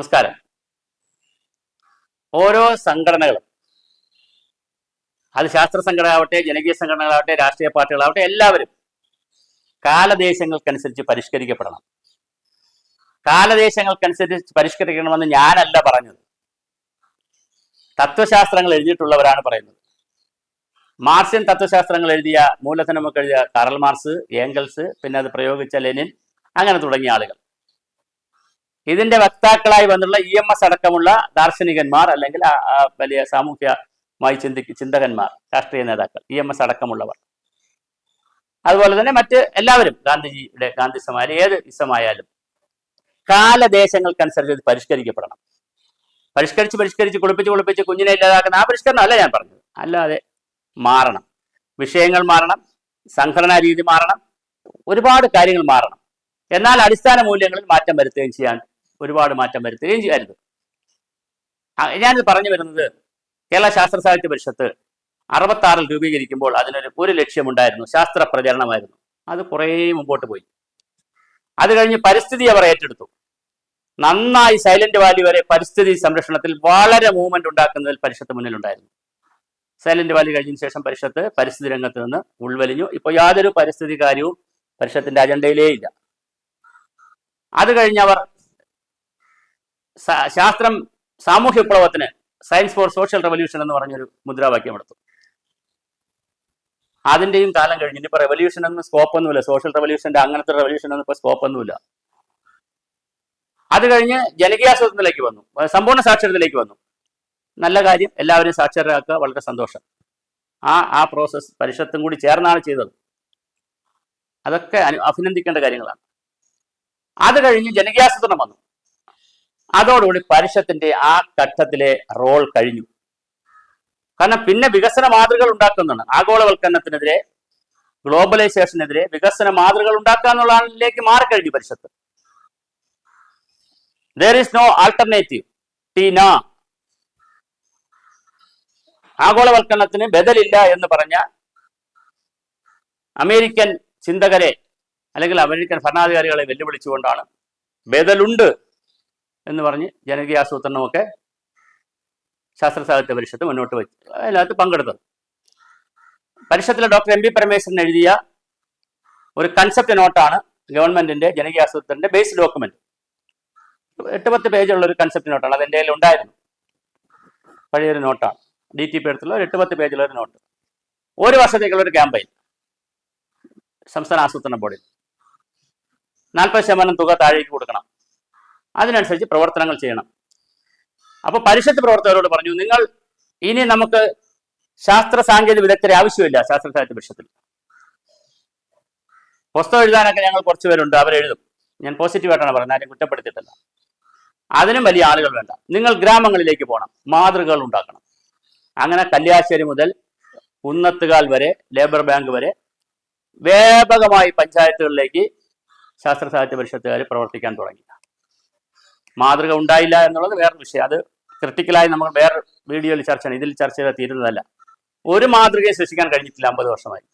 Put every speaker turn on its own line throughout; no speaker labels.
നമസ്കാരം. ഓരോ സംഘടനകളും അത് ശാസ്ത്ര സംഘടനകളാവട്ടെ ജനകീയ സംഘടനകളാവട്ടെ രാഷ്ട്രീയ പാർട്ടികളാവട്ടെ എല്ലാവരും കാലദേശങ്ങൾക്കനുസരിച്ച് പരിഷ്കരിക്കപ്പെടണം. കാലദേശങ്ങൾക്കനുസരിച്ച് പരിഷ്കരിക്കണമെന്ന് ഞാനല്ല പറഞ്ഞത്. തത്വശാസ്ത്രങ്ങൾ എഴുതിയിട്ടുള്ളവരാണ് പറയുന്നത്. മാർസ്യൻ തത്വശാസ്ത്രങ്ങൾ എഴുതിയ മൂലധനമൊക്കെ എഴുതിയ കാറൽ മാർസ് ഏംഗൽസ് പിന്നെ അത് പ്രയോഗിച്ച ലെനിൻ അങ്ങനെ തുടങ്ങിയ ആളുകൾ. ഇതിന്റെ വക്താക്കളായി വന്നുള്ള ഇ എം എസ് അടക്കമുള്ള ദാർശനികന്മാർ അല്ലെങ്കിൽ വലിയ സാമൂഹ്യമായി ചിന്തി ചിന്തകന്മാർ രാഷ്ട്രീയ നേതാക്കൾ ഇ എം എസ് അടക്കമുള്ളവർ. അതുപോലെ തന്നെ മറ്റ് എല്ലാവരും ഗാന്ധിജിയുടെ ഗാന്ധി സമായാലും ഏത് ഇസമായാലും കാലദേശങ്ങൾക്കനുസരിച്ച് ഇത് പരിഷ്കരിക്കപ്പെടണം. പരിഷ്കരിച്ച് പരിഷ്കരിച്ച് കുളിപ്പിച്ച് കുളിപ്പിച്ച് കുഞ്ഞിനെ ഇല്ലാതാക്കുന്ന ആ പരിഷ്കരണം അല്ല ഞാൻ പറഞ്ഞത്. അല്ലാതെ മാറണം. വിഷയങ്ങൾ മാറണം സംഘടനാ രീതി മാറണം ഒരുപാട് കാര്യങ്ങൾ മാറണം. എന്നാൽ അടിസ്ഥാന മൂല്യങ്ങളിൽ മാറ്റം വരുത്തുകയും ചെയ്യാൻ ഒരുപാട് മാറ്റം വരുത്തുകയും ചെയ്യരുത് ഞാനിത് പറഞ്ഞു വരുന്നത് കേരള ശാസ്ത്ര സാഹിത്യ പരിഷത്ത് അറുപത്തി ആറിൽ രൂപീകരിക്കുമ്പോൾ അതിനൊരു ഒരു ലക്ഷ്യമുണ്ടായിരുന്നു. ശാസ്ത്ര പ്രചരണമായിരുന്നു. അത് കുറേ മുമ്പോട്ട് പോയി. അത് കഴിഞ്ഞ് പരിസ്ഥിതി അവർ ഏറ്റെടുത്തു. നന്നായി സൈലന്റ് വാലി വരെ പരിസ്ഥിതി സംരക്ഷണത്തിൽ വളരെ മൂവ്മെന്റ് ഉണ്ടാക്കുന്നതിൽ പരിഷത്ത് മുന്നിലുണ്ടായിരുന്നു. സൈലന്റ് വാലി കഴിഞ്ഞതിന് ശേഷം പരിഷത്ത് പരിസ്ഥിതി രംഗത്ത് നിന്ന് ഉൾവലിഞ്ഞു. ഇപ്പോൾ യാതൊരു പരിസ്ഥിതി കാര്യവും പരിഷത്തിന്റെ അജണ്ടയിലേ ഇല്ല. അത് കഴിഞ്ഞ് സ- ശാസ്ത്രം സാമൂഹ്യ വിപ്ലവത്തിന് സയൻസ് ഫോർ സോഷ്യൽ റെവല്യൂഷൻ എന്ന് പറഞ്ഞൊരു മുദ്രാവാക്യം എടുത്തു. അതിന്റെയും കാലം കഴിഞ്ഞു ഇനിയിപ്പോ റെവല്യൂഷൻ ഒന്നും സ്കോപ്പ് ഒന്നുമില്ല. സോഷ്യൽ റെവല്യൂഷന്റെ അങ്ങനത്തെ റെവല്യൂഷൻ ഒന്നും ഇപ്പൊ സ്കോപ്പ് ഒന്നുമില്ല. അത് കഴിഞ്ഞ് ജനകീയാസൂത്രണത്തിലേക്ക് വന്നു. സമ്പൂർണ സാക്ഷരതയിലേക്ക് വന്നു. നല്ല കാര്യം. എല്ലാവരും സാക്ഷരരാക്കുക. വളരെ സന്തോഷം. ആ ആ പ്രോസസ് പരിഷത്തും കൂടി ചേർന്നാണ് ചെയ്തത്. അതൊക്കെ അഭിനന്ദിക്കേണ്ട കാര്യങ്ങളാണ്. അത് കഴിഞ്ഞ് ജനകീയാസൂത്രണം വന്നു. അതോടുകൂടി പരിഷത്തിന്റെ ആ ഘട്ടത്തിലെ റോൾ കഴിഞ്ഞു. കാരണം പിന്നെ വികസന മാതൃകകൾ ഉണ്ടാക്കുന്നതാണ്. ആഗോളവൽക്കരണത്തിനെതിരെ ഗ്ലോബലൈസേഷനെതിരെ വികസന മാതൃകകൾ ഉണ്ടാക്കുക എന്നുള്ളതിലേക്ക് മാറിക്കഴിഞ്ഞു Parishad. There is no alternative TINA ആഗോളവൽക്കരണത്തിന് ബദലില്ല എന്ന് പറഞ്ഞ അമേരിക്കൻ ചിന്തകരെ അല്ലെങ്കിൽ അമേരിക്കൻ ഭരണാധികാരികളെ വെല്ലുവിളിച്ചുകൊണ്ടാണ് ബദലുണ്ട് എന്ന് പറഞ്ഞ് ജനകീയ ആസൂത്രണമൊക്കെ ശാസ്ത്ര സാഹിത്യ പരിഷത്ത് മുന്നോട്ട് വെച്ചു അതിനകത്ത് പങ്കെടുത്തത്. പരിഷത്തിലെ ഡോക്ടർ എം പി പരമേശ്വരൻ എഴുതിയ ഒരു കൺസെപ്റ്റ് നോട്ടാണ് ഗവൺമെന്റിന്റെ ജനകീയ ജനകീയാസൂത്രണത്തിന്റെ ബേസ് ഡോക്യുമെന്റ് എട്ട് പത്ത് പേജുള്ള ഒരു കൺസെപ്റ്റ് നോട്ടാണ് അത് എന്റെ ഉണ്ടായിരുന്നു. പഴയൊരു നോട്ടാണ് ഡി ടി പി എടുത്തുള്ള ഒരു എട്ട് പത്ത് പേജുള്ള ഒരു നോട്ട് ഒരു വർഷത്തേക്കുള്ള ഒരു ക്യാമ്പയിൻ സംസ്ഥാന ആസൂത്രണ ബോർഡിൽ നാൽപ്പത് ശതമാനം തുക താഴേക്ക് കൊടുക്കണം. അതിനനുസരിച്ച് പ്രവർത്തനങ്ങൾ ചെയ്യണം. അപ്പോൾ പരിഷത്ത് പ്രവർത്തകരോട് പറഞ്ഞു നിങ്ങൾ ഇനി നമുക്ക് ശാസ്ത്ര സാങ്കേതിക വിദഗ്ധരെ ആവശ്യമില്ല ശാസ്ത്ര സാഹിത്യ പരിഷത്തിൽ. പുസ്തകം എഴുതാനൊക്കെ ഞങ്ങൾ കുറച്ച് പേരുണ്ട് അവരെഴുതും. ഞാൻ പോസിറ്റീവായിട്ടാണ് പറയുന്നത് ആരും കുറ്റപ്പെടുത്തിയിട്ടില്ല. അതിനും വലിയ ആളുകൾ വേണ്ട. നിങ്ങൾ ഗ്രാമങ്ങളിലേക്ക് പോകണം മാതൃകകൾ ഉണ്ടാക്കണം. അങ്ങനെ കല്യാശ്ശേരി മുതൽ കുന്നത്തുകാൽ വരെ ലേബർ ബാങ്ക് വരെ വ്യാപകമായി പഞ്ചായത്തുകളിലേക്ക് ശാസ്ത്ര സാഹിത്യ പരിഷത്തുകാർ പ്രവർത്തിക്കാൻ തുടങ്ങി. മാതൃക ഉണ്ടായില്ല എന്നുള്ളത് വേറൊരു വിഷയം. അത് ക്രിട്ടിക്കലായി നമ്മൾ വേറെ വീഡിയോയിൽ ചർച്ച ചെയ്യണം. ഇതിൽ ചർച്ച ചെയ്താൽ തീരുന്നതല്ല. ഒരു മാതൃകയെ സൃഷ്ടിക്കാൻ കഴിഞ്ഞിട്ടില്ല അമ്പത് വർഷമായി.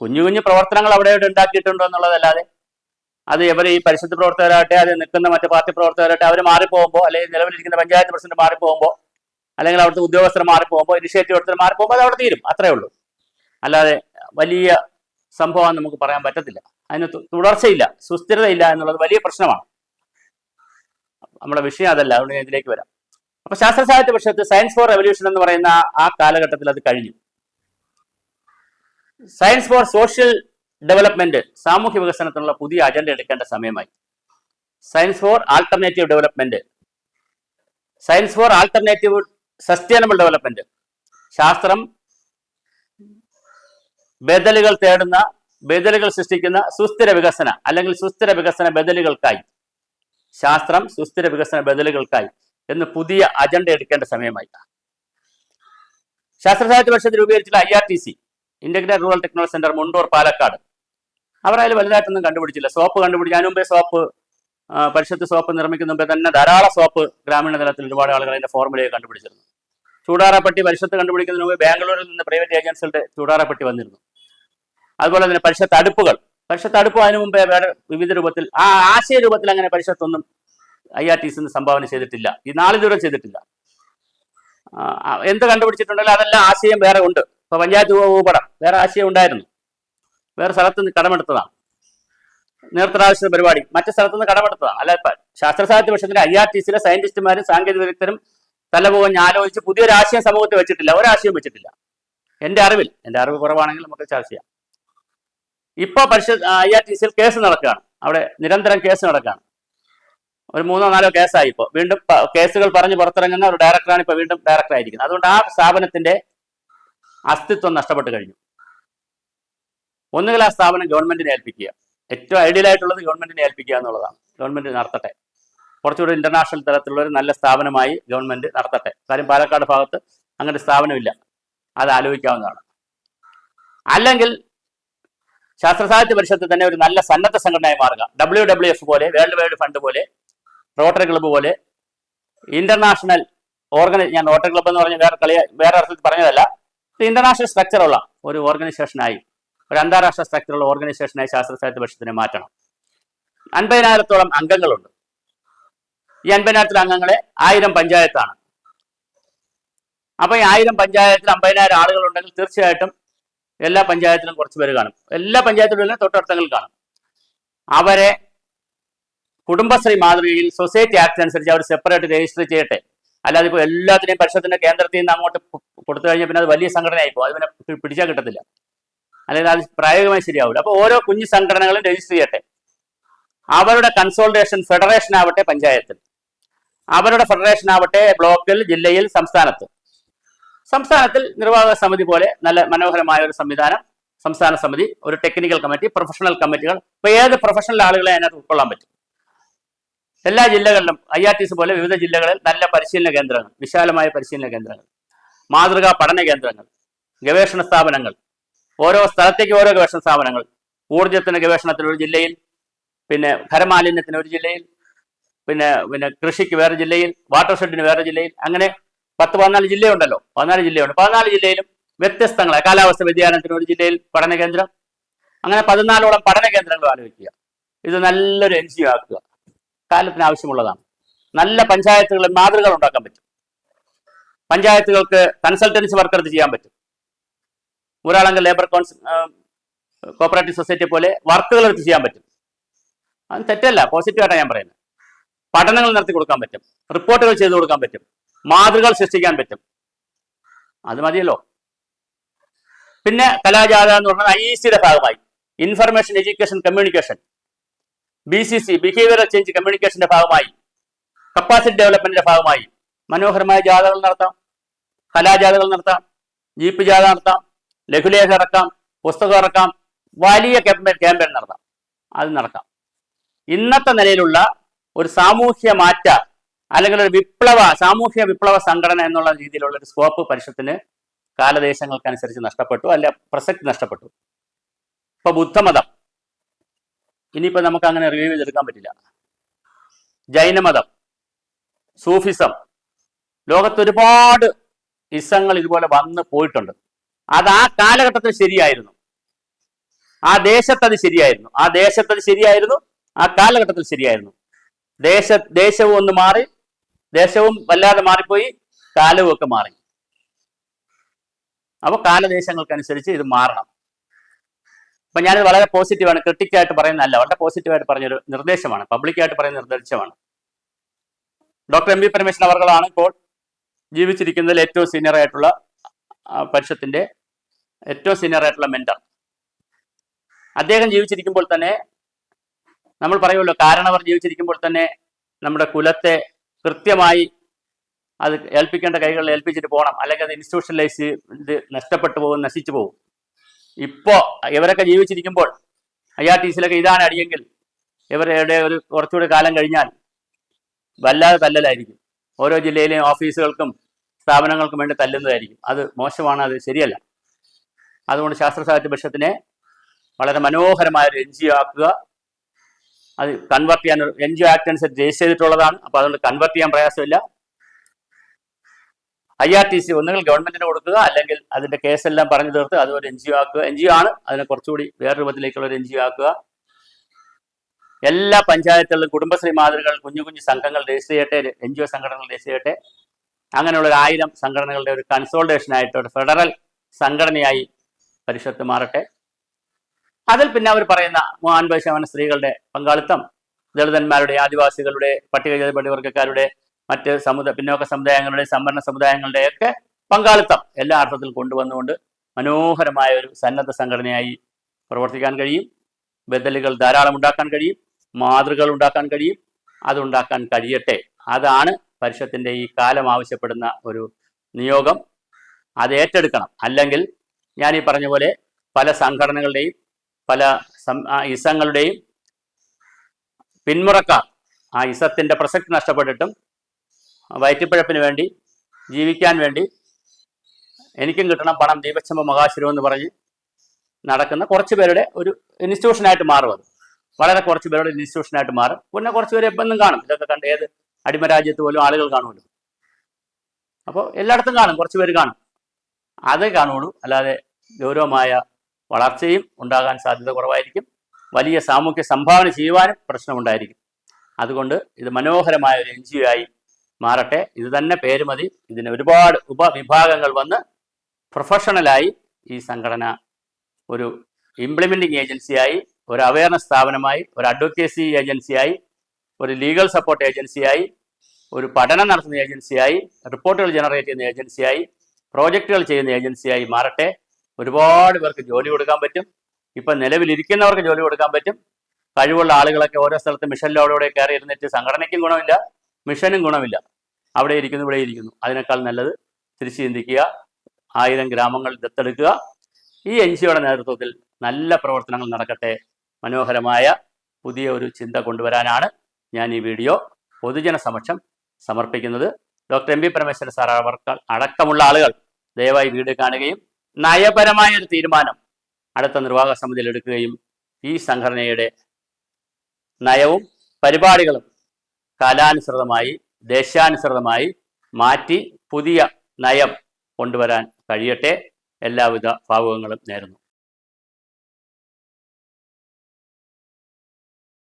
കുഞ്ഞു കുഞ്ഞു പ്രവർത്തനങ്ങൾ അവിടെ ഇവിടെ ഉണ്ടാക്കിയിട്ടുണ്ടോ എന്നുള്ളതല്ലാതെ അത് ഇവർ ഈ പരിശുദ്ധ പ്രവർത്തകരാകട്ടെ അത് നിൽക്കുന്ന മറ്റു പാർട്ടി പ്രവർത്തകരാകട്ടെ അവർ മാറിപ്പോകുമ്പോൾ അല്ലെങ്കിൽ നിലവിലിരിക്കുന്ന പഞ്ചായത്ത് പ്രസിഡന്റ് മാറിപ്പോകുമ്പോൾ അല്ലെങ്കിൽ അവിടുത്തെ ഉദ്യോഗസ്ഥർ മാറിപ്പോകുമ്പോൾ ഇനിഷ്യേറ്റീവ് എടുത്തർ മാറിപ്പോകുമ്പോൾ അത് അവിടെ തീരും. അത്രേ ഉള്ളൂ. അല്ലാതെ വലിയ സംഭവം നമുക്ക് പറയാൻ പറ്റത്തില്ല. അതിന് തുടർച്ചയില്ല. സുസ്ഥിരതയില്ല എന്നുള്ളത് വലിയ പ്രശ്നമാണ്. നമ്മുടെ വിഷയം അതല്ല അതുകൊണ്ട് ഞാൻ ഇതിലേക്ക് വരാം. അപ്പൊ ശാസ്ത്ര സാഹിത്യ പക്ഷത്ത് സയൻസ് ഫോർ റെവല്യൂഷൻ എന്ന് പറയുന്ന ആ- കാലഘട്ടത്തിൽ അത് കഴിഞ്ഞു. സയൻസ് ഫോർ സോഷ്യൽ ഡെവലപ്മെന്റ് സാമൂഹ്യ വികസനത്തിനുള്ള പുതിയ അജണ്ട എടുക്കേണ്ട സമയമായി. Science for alternative development science for alternative sustainable development ശാസ്ത്രം ബദലുകൾ തേടുന്ന ബദലുകൾ സൃഷ്ടിക്കുന്ന സുസ്ഥിര വികസന അല്ലെങ്കിൽ സുസ്ഥിര വികസന ബദലുകൾക്കായി. ശാസ്ത്രം സുസ്ഥിര വികസന ബദലുകൾക്കായി എന്ന് പുതിയ അജണ്ട എടുക്കേണ്ട സമയമായി. Sasthra Sahithya Parishad രൂപീകരിച്ചിട്ടുള്ള I R T C integrated rural technology centre Mundur Palakkad. അവർ അതിൽ വലുതായിട്ടൊന്നും കണ്ടുപിടിച്ചില്ല. സോപ്പ് കണ്ടുപിടിച്ചു അതിന് മുമ്പേ സോപ്പ് പരിഷത്ത് സോപ്പ് നിർമ്മിക്കുന്ന മുമ്പേ തന്നെ ധാരാളം സോപ്പ് ഗ്രാമീണ തലത്തിൽ ഒരുപാട് ആളുകൾ അതിന്റെ ഫോർമുലയെ കണ്ടുപിടിച്ചിരുന്നു. ചൂടാറപ്പെട്ടി പരിഷത്ത് കണ്ടുപിടിക്കുന്നതിന് മുമ്പ് ബാംഗ്ലൂരിൽ നിന്ന് പ്രൈവറ്റ് ഏജൻസികളുടെ ചൂടാറപ്പെട്ടി വന്നിരുന്നു. അതുപോലെ തന്നെ പരിഷത്ത് അടുപ്പുകൾ പരിഷത്ത് അടുപ്പ് അതിനു മുമ്പേ വേറെ വിവിധ രൂപത്തിൽ ആ ആശയ രൂപത്തിൽ അങ്ങനെ പരിഷത്തൊന്നും ഐ ആർ ടി സിന്ന് സംഭാവന ചെയ്തിട്ടില്ല. ഈ നാളിതുവരെ ചെയ്തിട്ടില്ല. ആ, ആ, എന്ത് കണ്ടുപിടിച്ചിട്ടുണ്ടെങ്കിലും അതെല്ലാം ആശയം വേറെ ഉണ്ട്. ഇപ്പൊ പഞ്ചായത്ത് ഭൂപടം വേറെ ആശയം ഉണ്ടായിരുന്നു. വേറെ സ്ഥലത്ത് നിന്ന് കടമെടുത്തതാണ്. നേർത്തരാവശ്യ പരിപാടി. മറ്റു സ്ഥലത്ത് നിന്ന് കടമെടുത്തതാണ്. അല്ല ഇപ്പൊ ശാസ്ത്ര സാഹിത്യ പക്ഷത്തിന്റെ ഐ ആർ ടി സിയിലെ സയന്റിസ്റ്റുമാരും സാങ്കേതിക വിദഗ്ധരും തലപോകഞ്ഞ് ആലോചിച്ച് പുതിയൊരു ആശയം സമൂഹത്തിൽ വെച്ചിട്ടില്ല. ഒരാശയം വെച്ചിട്ടില്ല. എന്റെ അറിവിൽ എന്റെ അറിവ് കുറവാണെങ്കിൽ നമുക്ക് ചർച്ച ചെയ്യാം. ഇപ്പൊ പരിഷത്ത് ഐ ആർ ടി സിയിൽ കേസ് നടക്കുകയാണ്. അവിടെ നിരന്തരം കേസ് നടക്കുകയാണ്. ഒരു മൂന്നോ നാലോ കേസായി ഇപ്പോൾ വീണ്ടും കേസുകൾ പറഞ്ഞ് പുറത്തിറങ്ങുന്ന ഒരു ഡയറക്ടറാണ് ഇപ്പോൾ വീണ്ടും ഡയറക്ടർ ആയിരിക്കുന്നത്. അതുകൊണ്ട് ആ സ്ഥാപനത്തിന്റെ അസ്തിത്വം നഷ്ടപ്പെട്ട് കഴിഞ്ഞു. ഒന്നുകിൽ ആ സ്ഥാപനം ഗവൺമെന്റിനെ ഏൽപ്പിക്കുക. ഏറ്റവും ഐഡിയൽ ആയിട്ടുള്ളത് ഗവൺമെന്റിനെ ഏൽപ്പിക്കുക എന്നുള്ളതാണ്. ഗവൺമെന്റ് നടത്തട്ടെ. കുറച്ചുകൂടി ഇന്റർനാഷണൽ തലത്തിലുള്ള ഒരു നല്ല സ്ഥാപനമായി ഗവൺമെന്റ് നടത്തട്ടെ. കാര്യം പാലക്കാട് ഭാഗത്ത് അങ്ങനെ സ്ഥാപനമില്ല. അത് ആലോചിക്കാവുന്നതാണ്. അല്ലെങ്കിൽ ശാസ്ത്ര സാഹിത്യ പരിഷത്ത് തന്നെ ഒരു നല്ല സന്നദ്ധ സംഘടനയായി മാറുക. ഡബ്ല്യു ഡബ്ല്യു എഫ് പോലെ വേൾഡ് വൈഡ് ഫണ്ട് പോലെ റോട്ടറി ക്ലബ്ബ് പോലെ ഇന്റർനാഷണൽ ഓർഗനൈസ് ഞാൻ റോട്ടറി ക്ലബ്ബ് എന്ന് പറഞ്ഞ വേറെ കളിയ വേറെ അർത്ഥത്തിൽ പറഞ്ഞതല്ല. ഇന്റർനാഷണൽ സ്ട്രക്ചറുള്ള ഒരു ഓർഗനൈസേഷനായി ഒരു അന്താരാഷ്ട്ര സ്ട്രക്ചറുള്ള ഓർഗനൈസേഷനായി ശാസ്ത്ര സാഹിത്യ പരിഷത്തിനെ മാറ്റണം. അൻപതിനായിരത്തോളം അംഗങ്ങളുണ്ട്. ഈ അൻപതിനായിരത്തിലെ അംഗങ്ങളെ ആയിരം പഞ്ചായത്താണ്. അപ്പൊ ഈ ആയിരം പഞ്ചായത്തിൽ അമ്പതിനായിരം ആളുകൾ ഉണ്ടെങ്കിൽ തീർച്ചയായിട്ടും എല്ലാ പഞ്ചായത്തിലും കുറച്ച് പേര് കാണും. എല്ലാ പഞ്ചായത്തിലും തൊട്ടടുത്തങ്ങൾ കാണും. അവരെ കുടുംബശ്രീ മാതൃകയിൽ സൊസൈറ്റി ആക്ട് അനുസരിച്ച് അവർ സെപ്പറേറ്റ് രജിസ്റ്റർ ചെയ്യട്ടെ. അല്ലാതെ ഇപ്പോൾ എല്ലാത്തിനെയും പരിഷത്തിന്റെ കേന്ദ്രത്തിൽ നിന്ന് അങ്ങോട്ട് കൊടുത്തു കഴിഞ്ഞാൽ പിന്നെ അത് വലിയ സംഘടനയായി പോകും അത് പിന്നെ പിടിച്ചാൽ കിട്ടത്തില്ല. അല്ലെങ്കിൽ അത് പ്രായോഗികമായി ശരിയാവില്ല അപ്പോൾ ഓരോ കുഞ്ഞു സംഘടനകളും രജിസ്റ്റർ ചെയ്യട്ടെ. അവരുടെ കൺസോൾട്ടേഷൻ ഫെഡറേഷൻ ആവട്ടെ പഞ്ചായത്തിൽ. അവരുടെ ഫെഡറേഷൻ ആവട്ടെ ബ്ലോക്കിൽ ജില്ലയിൽ സംസ്ഥാനത്ത്. സംസ്ഥാനത്തിൽ നിർവാഹക സമിതി പോലെ നല്ല മനോഹരമായ ഒരു സംവിധാനം സംസ്ഥാന സമിതി ഒരു ടെക്നിക്കൽ കമ്മിറ്റി പ്രൊഫഷണൽ കമ്മിറ്റികൾ ഇപ്പൊ ഏത് പ്രൊഫഷണൽ ആളുകളെ അതിനകത്ത് ഉൾക്കൊള്ളാൻ പറ്റും? എല്ലാ ജില്ലകളിലും ഐ ആർ ടി സി പോലെ വിവിധ ജില്ലകളിൽ നല്ല പരിശീലന കേന്ദ്രങ്ങൾ വിശാലമായ പരിശീലന കേന്ദ്രങ്ങൾ മാതൃകാ പഠന കേന്ദ്രങ്ങൾ ഗവേഷണ സ്ഥാപനങ്ങൾ ഓരോ സ്ഥലത്തേക്ക് ഓരോ ഗവേഷണ സ്ഥാപനങ്ങൾ ഊർജത്തിന് ഗവേഷണത്തിന് ഒരു ജില്ലയിൽ പിന്നെ ഖരമാലിന്യത്തിന് ഒരു ജില്ലയിൽ പിന്നെ പിന്നെ കൃഷിക്ക് വേറെ ജില്ലയിൽ വാട്ടർ ഷെഡിന് വേറെ ജില്ലയിൽ അങ്ങനെ പത്ത് പതിനാല് ജില്ലയുണ്ടല്ലോ. പതിനാല് ജില്ലയുണ്ട്. പതിനാല് ജില്ലയിലും വ്യത്യസ്തങ്ങളെ. കാലാവസ്ഥ വ്യതിയാനത്തിന് ഒരു ജില്ലയിൽ പഠന കേന്ദ്രം. അങ്ങനെ പതിനാലോളം പഠന കേന്ദ്രങ്ങൾ ആലോചിക്കുക. ഇത് നല്ലൊരു എൻ ജി ഒ ആക്കുക. കാലത്തിന് ആവശ്യമുള്ളതാണ്. നല്ല പഞ്ചായത്തുകളിൽ മാതൃകകൾ ഉണ്ടാക്കാൻ പറ്റും. പഞ്ചായത്തുകൾക്ക് കൺസൾട്ടൻസി വർക്ക് എടുത്ത് ചെയ്യാൻ പറ്റും. ഒരാളെങ്കിൽ ലേബർ കോൺസ് കോപ്പറേറ്റീവ് സൊസൈറ്റി പോലെ വർക്കുകൾ എടുത്ത് ചെയ്യാൻ പറ്റും. അത് തെറ്റല്ല. പോസിറ്റീവായിട്ടാണ് ഞാൻ പറയുന്നത്. പഠനങ്ങൾ നടത്തി കൊടുക്കാൻ പറ്റും. റിപ്പോർട്ടുകൾ ചെയ്തു കൊടുക്കാൻ പറ്റും. മാതൃകകൾ സൃഷ്ടിക്കാൻ പറ്റും. അത് മതിയല്ലോ. പിന്നെ കലാജാഥ എന്ന് പറഞ്ഞാൽ ഐ സിയുടെ ഭാഗമായി information education communication B C C behavioural change കമ്മ്യൂണിക്കേഷന്റെ ഭാഗമായി. കപ്പാസിറ്റി ഡെവലപ്മെന്റിന്റെ ഭാഗമായി. മനോഹരമായ ജാഥകൾ നടത്താം. കലാജാഥകൾ നടത്താം. ജീപ്പ് ജാഥ നടത്താം. ലഘുലേഖ ഇറക്കാം. പുസ്തകം ഇറക്കാം. വലിയ ക്യാമ്പയിൻ നടത്താം. അത് നടക്കാം. ഇന്നത്തെ നിലയിലുള്ള ഒരു സാമൂഹ്യ മാറ്റ അല്ലെങ്കിൽ ഒരു വിപ്ലവ സാമൂഹ്യ വിപ്ലവ സംഘടന എന്നുള്ള രീതിയിലുള്ള ഒരു സ്കോപ്പ് പരിഷത്തിന് കാലദേശങ്ങൾക്കനുസരിച്ച് നഷ്ടപ്പെട്ടു അല്ല പ്രസക്തി നഷ്ടപ്പെട്ടു. ഇപ്പൊ ബുദ്ധമതം. ഇനിയിപ്പോ നമുക്ക് അങ്ങനെ റിവ്യൂ ചെയ്തെടുക്കാൻ പറ്റില്ല. ജൈനമതം സൂഫിസം. ലോകത്ത് ഒരുപാട് ഇസങ്ങൾ ഇതുപോലെ വന്ന് പോയിട്ടുണ്ട്. അത് ആ കാലഘട്ടത്തിൽ ശരിയായിരുന്നു. ആ ദേശത്ത് അത് ശരിയായിരുന്നു. ആ ദേശത്തത് ശരിയായിരുന്നു. ആ കാലഘട്ടത്തിൽ ശരിയായിരുന്നു. ദേശ ദേശവും ഒന്ന് മാറി ദേശവും വല്ലാതെ മാറിപ്പോയി കാലവും ഒക്കെ മാറി. അപ്പൊ കാലദേശങ്ങൾക്കനുസരിച്ച് ഇത് മാറണം. അപ്പൊ ഞാനിത് വളരെ പോസിറ്റീവാണ് ക്രിട്ടിക്കായിട്ട് പറയുന്നതല്ല വളരെ പോസിറ്റീവായിട്ട് പറഞ്ഞൊരു നിർദ്ദേശമാണ് പബ്ലിക്കായിട്ട് പറയുന്ന നിർദ്ദേശമാണ്. ഡോക്ടർ എം വി പരമേശ്വരൻ അവർകളാണ് ഇപ്പോൾ ജീവിച്ചിരിക്കുന്നതിൽ ഏറ്റവും സീനിയർ ആയിട്ടുള്ള പരിഷത്തിന്റെ ഏറ്റവും സീനിയർ ആയിട്ടുള്ള മെന്റർ അദ്ദേഹം ജീവിച്ചിരിക്കുമ്പോൾ തന്നെ നമ്മൾ പറയുമല്ലോ കാരണവർ ജീവിച്ചിരിക്കുമ്പോൾ തന്നെ നമ്മുടെ കുലത്തെ കൃത്യമായി അത് ഏൽപ്പിക്കേണ്ട കൈകളിൽ ഏൽപ്പിച്ചിട്ട് പോകണം. അല്ലെങ്കിൽ അത് ഇൻസ്റ്റിറ്റ്യൂഷണലൈസ് ഇത് നഷ്ടപ്പെട്ടു പോകും നശിച്ചു പോകും. ഇപ്പോൾ ഇവരൊക്കെ ജീവിച്ചിരിക്കുമ്പോൾ ഐ ആർ ടി സിയിലൊക്കെ ഇതാണ് അടിയെങ്കിൽ ഇവരുടെ ഒരു കുറച്ചുകൂടി കാലം കഴിഞ്ഞാൽ വല്ലാതെ തല്ലലായിരിക്കും. ഓരോ ജില്ലയിലെയും ഓഫീസുകൾക്കും സ്ഥാപനങ്ങൾക്കും വേണ്ടി തല്ലുന്നതായിരിക്കും. അത് മോശമാണ് അത് ശരിയല്ല. അതുകൊണ്ട് ശാസ്ത്ര സാഹിത്യ വളരെ മനോഹരമായ ഒരു എൻ ജി ഒ ആക്കുക. അത് കൺവെർട്ട് ചെയ്യാൻ എൻ ജി ഒ ആക്ട് അനുസരിച്ച് രജിസ്റ്റർ ചെയ്തിട്ടുള്ളതാണ്. അപ്പൊ അതുകൊണ്ട് കൺവെർട്ട് ചെയ്യാൻ പ്രയാസമില്ല. ഐ ആർ ടി സി ഒന്നുകിൽ ഗവൺമെന്റിന് കൊടുക്കുക അല്ലെങ്കിൽ അതിന്റെ കേസെല്ലാം പറഞ്ഞു തീർത്ത് അത് ഒരു എൻ ജി ഒ ആക്കുക. എൻ ജി ഒ ആണ്. അതിനെ കുറച്ചുകൂടി വേറെ രൂപത്തിലേക്കുള്ള ഒരു എൻ ജി ഒ ആക്കുക. എല്ലാ പഞ്ചായത്തുകളിലും കുടുംബശ്രീ മാതൃകൾ കുഞ്ഞു കുഞ്ഞു സംഘങ്ങൾ രജിസ്റ്റർ ചെയ്യട്ടെ എൻ ജി ഒ സംഘടനകൾ രജിസ്റ്റർ ചെയ്യട്ടെ. അങ്ങനെയുള്ള ഒരു ആയിരം സംഘടനകളുടെ ഒരു കൺസോൾട്ടേഷൻ ആയിട്ട് ഒരു ഫെഡറൽ സംഘടനയായി പരിഷത്ത് മാറട്ടെ. അതിൽ പിന്നെ അവർ പറയുന്ന മൂവാൻപത് ശതമാനം സ്ത്രീകളുടെ പങ്കാളിത്തം ദളിതന്മാരുടെ ആദിവാസികളുടെ പട്ടികജാതി പട്ടികവർഗക്കാരുടെ മറ്റ് സമുദ പിന്നോക്ക സമുദായങ്ങളുടെ സംവരണ സമുദായങ്ങളുടെ ഒക്കെ പങ്കാളിത്തം എല്ലാ അർത്ഥത്തിൽ കൊണ്ടുവന്നുകൊണ്ട് മനോഹരമായ ഒരു സന്നദ്ധ സംഘടനയായി പ്രവർത്തിക്കാൻ കഴിയും. ബദലുകൾ ധാരാളം ഉണ്ടാക്കാൻ കഴിയും. മാതൃകൾ ഉണ്ടാക്കാൻ കഴിയും. അതുണ്ടാക്കാൻ കഴിയട്ടെ. അതാണ് പരിഷത്തിന്റെ ഈ കാലം ആവശ്യപ്പെടുന്ന ഒരു നിയോഗം. അത് ഏറ്റെടുക്കണം. അല്ലെങ്കിൽ ഞാൻ ഈ പറഞ്ഞ പോലെ പല സംഘടനകളുടെയും പല ഇസങ്ങളുടെയും പിന്മുറക്കാർ ആ ഇസത്തിന്റെ പ്രസക്തി നഷ്ടപ്പെട്ടിട്ടും വയറ്റിപ്പഴപ്പിന് വേണ്ടി ജീവിക്കാൻ വേണ്ടി എനിക്കും കിട്ടണം പണം. ദീപച്ചമ്പ മഹാശിരം എന്ന് പറഞ്ഞ് നടക്കുന്ന കുറച്ച് പേരുടെ ഒരു ഇൻസ്റ്റിറ്റ്യൂഷനായിട്ട് മാറും അത്. വളരെ കുറച്ച് പേരുടെ ഇൻസ്റ്റിറ്റ്യൂഷനായിട്ട് മാറും. പിന്നെ കുറച്ച് പേര് എപ്പോഴും കാണും. ഇതൊക്കെ കണ്ട് ഏത് അടിമരാജ്യത്ത് പോലും ആളുകൾ കാണുമല്ലോ. അപ്പോൾ എല്ലായിടത്തും കാണും. കുറച്ച് പേര് കാണും. അതേ കാണുള്ളൂ അല്ലാതെ ഗൗരവമായ വളർച്ചയും ഉണ്ടാകാൻ സാധ്യത കുറവായിരിക്കും. വലിയ സാമൂഹ്യ സംഭാവന ചെയ്യുവാനും പ്രശ്നമുണ്ടായിരിക്കും. അതുകൊണ്ട് ഇത് മനോഹരമായ ഒരു എൻ ജി ആയി മാറട്ടെ. ഇത് തന്നെ പേര് മതി. ഇതിന് ഒരുപാട് ഉപവിഭാഗങ്ങൾ വന്ന് പ്രൊഫഷണലായി ഈ സംഘടന ഒരു ഇംപ്ലിമെന്റിംഗ് ഏജൻസിയായി ഒരു അവയർനെസ് സ്ഥാപനമായി ഒരു അഡ്വക്കേസി ഏജൻസിയായി ഒരു ലീഗൽ സപ്പോർട്ട് ഏജൻസിയായി ഒരു പഠനം നടത്തുന്ന ഏജൻസിയായി റിപ്പോർട്ടുകൾ ജനറേറ്റ് ചെയ്യുന്ന ഏജൻസിയായി പ്രോജക്റ്റുകൾ ചെയ്യുന്ന ഏജൻസിയായി മാറട്ടെ. ഒരുപാട് പേർക്ക് ജോലി കൊടുക്കാൻ പറ്റും. ഇപ്പൊ നിലവിലിരിക്കുന്നവർക്ക് ജോലി കൊടുക്കാൻ പറ്റും. കഴിവുള്ള ആളുകളൊക്കെ ഓരോ സ്ഥലത്ത് മിഷനിലോടെ കയറി ഇരുന്നിട്ട് സംഘടനയ്ക്കും ഗുണമില്ല മിഷനും ഗുണമില്ല. അവിടെ ഇരിക്കുന്നു ഇവിടെ ഇരിക്കുന്നു. അതിനേക്കാൾ നല്ലത് തിരിച്ചു ചിന്തിക്കുക ആയിരം ഗ്രാമങ്ങൾ ദത്തെടുക്കുക. ഈ എൻ ജിയുടെ നേതൃത്വത്തിൽ നല്ല പ്രവർത്തനങ്ങൾ നടക്കട്ടെ. മനോഹരമായ പുതിയ ഒരു ചിന്ത കൊണ്ടുവരാനാണ് ഞാൻ ഈ വീഡിയോ പൊതുജന സമക്ഷം സമർപ്പിക്കുന്നത്. Doctor M P Parameswara sir അടക്കമുള്ള ആളുകൾ ദയവായി വീട് കാണുകയും നയപരമായ ഒരു തീരുമാനം അടുത്ത നിർവാഹക സമിതിയിൽ എടുക്കുകയും ഈ സംഘടനയുടെ നയവും പരിപാടികളും കാലാനുസൃതമായി ദേശാനുസൃതമായി മാറ്റി പുതിയ നയം കൊണ്ടുവരാൻ കഴിയട്ടെ. എല്ലാവിധ ഭാവുകങ്ങളും നേരുന്നു.